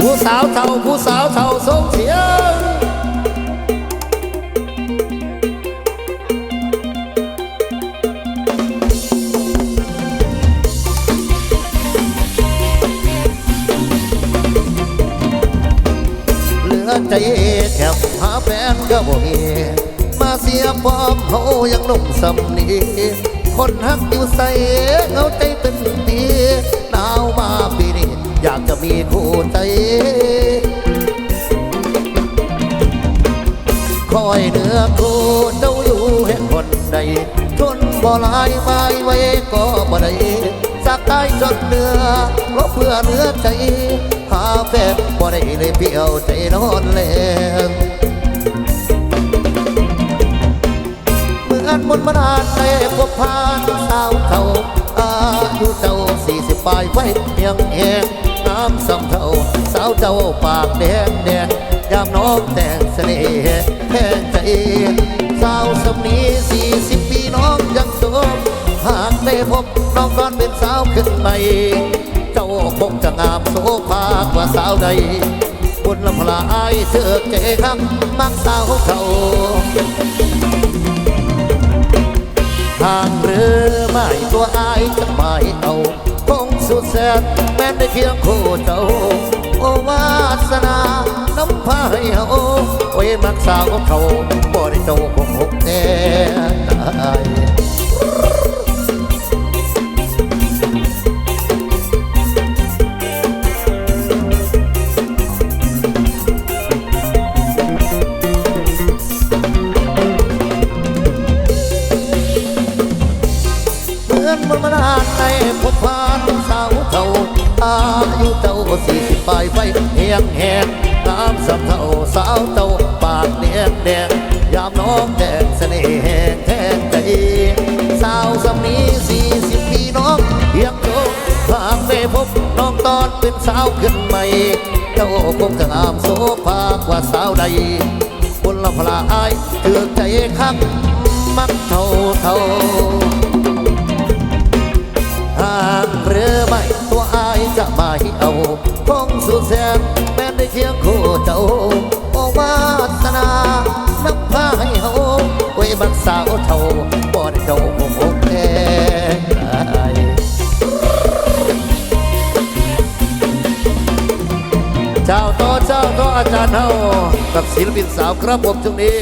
ผู้สาวเท่าผู้สาวเท่าส่งเสียงเหลือใจแคบหาแฟนก็บ่มีมาเสียพร้อมเขายังหนุ่มสำนีคนฮักอยู่ใส่เงาใจเป็นปีหนาวมาปี อยากจะมีคู่ใจคอยเหนือคู่เจ้าอยู่เห็นคนใดทนบ่ลายไม้ไว้ก็บ่ได้สักได้จนเหนือลบเพื่อเหนือใจ หาแฟนบ่ได้เลยเพียวใจนอนแลงเหมือนมนมานานในพบพานสาวเท่าอายุเจ้าสี่สิบปลายไว้เพียงแหง น้ำสำเท่า สาวเจ้าปากแดงแดงยามน้องแต่งเสน่ห์แทนใจสาวสำนีสี่สิบปีน้องยังโสมหากได้พบน้องก่อนเป็นสาวขึ้นใหม่เจ้าคงจะงามโสภากว่าสาวใดบุญละพลาอายเธอเก๋คำมักสาวเขาทางเรือไม่ตัวอายจะไม่เอา สุดแสนแม้นได้เคียงคู่เจ้าโอวาสนาน้ำพาให้เฮาโอ้ยมักสาวของเขาบ่ได้เจ้าคงหกแต่ตาย สี่สิบปลายไฟเฮียงแหงน้ำสำเท่าสาวเจ้าปากเนียนแดงยามน้องแดงเสน่ห์แหงแทนใจสาวสำนีสี่สิบปีน้องเพียงโจฝากไปพบน้องตอนเป็นสาวขึ้นใหม่เจ้าคงจะงามโสภากว่าสาวใดบุญละพลาอายเถือใจคักมักเท่าเท่า สาวเท่าบ่ได้เจ้าคงอกแน่เจ้าต่อเจ้าต่ออาจารย์เฮากับศิลปินสาวครับผมช่วงนี้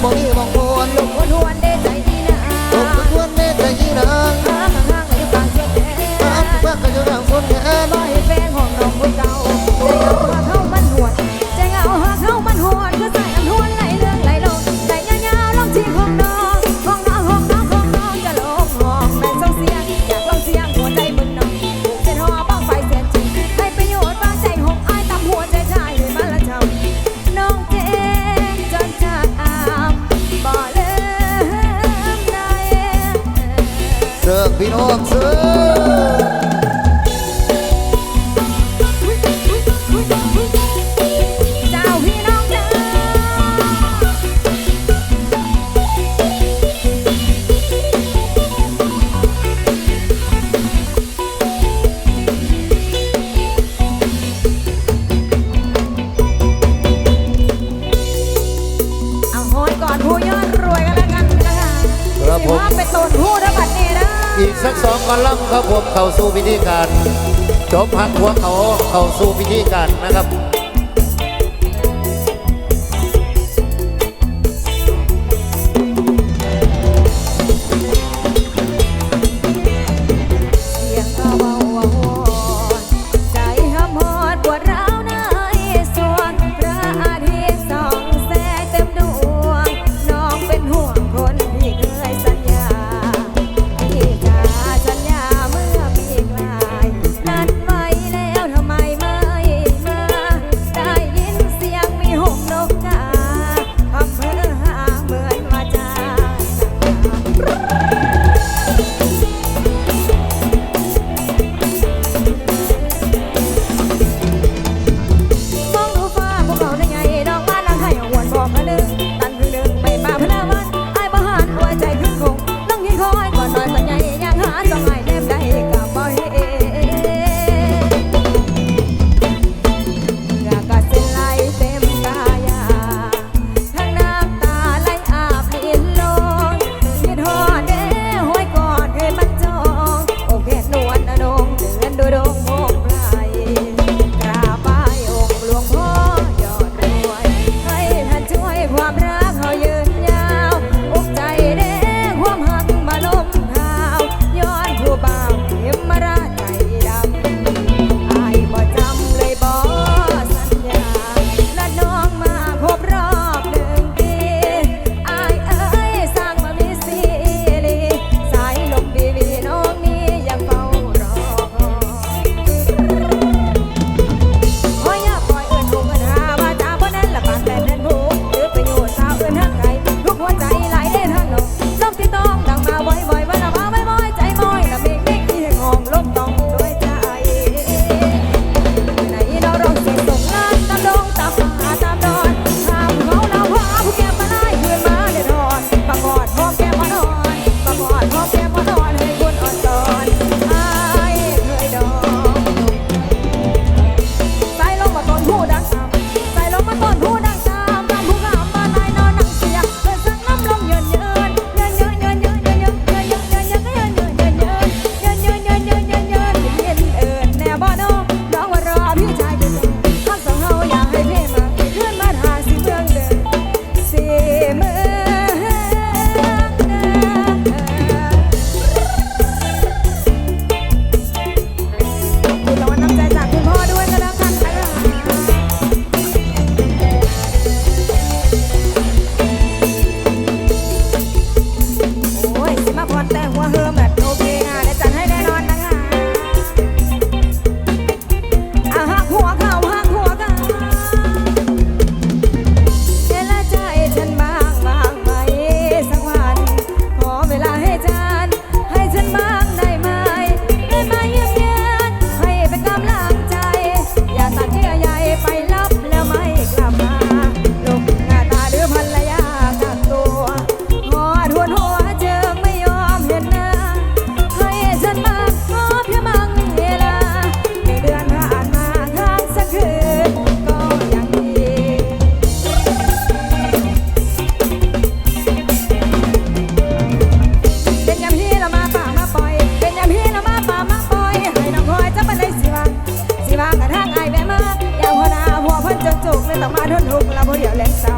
bonito. belong to สักสองกอลัมครับผมเข้าสู่พิธีการจบพักหัวเขาเข้าสู่พิธีการนะครับ สามารถทนทุกข์ลาบุรีเวลนเศร้า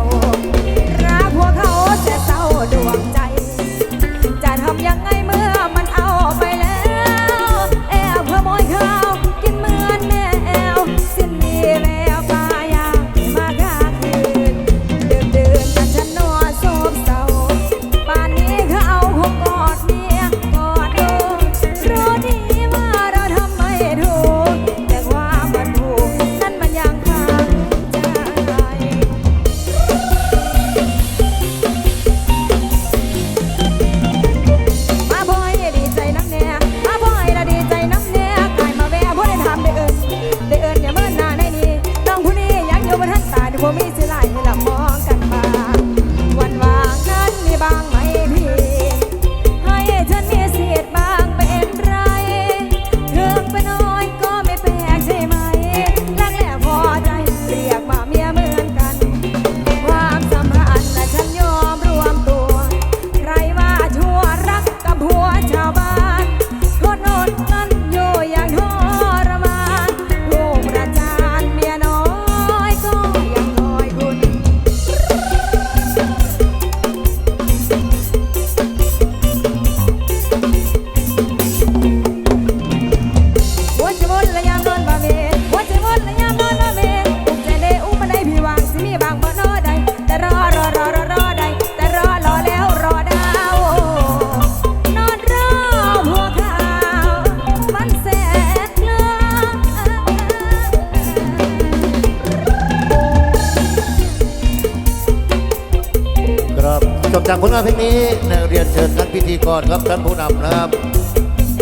จากผลงานเพลงนี้นเรียนเชิญท่านพิธีกรครับท่านผู้นำนะครับ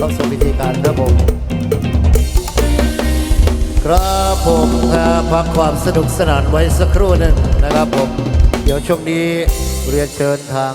ต้องส่งพิธีการครับผมครับผมถ้าพักความสนุกสนานไว้สักครู่หนึ่งนะครับผม เดี๋ยวช่วงนี้เรียนเชิญทาง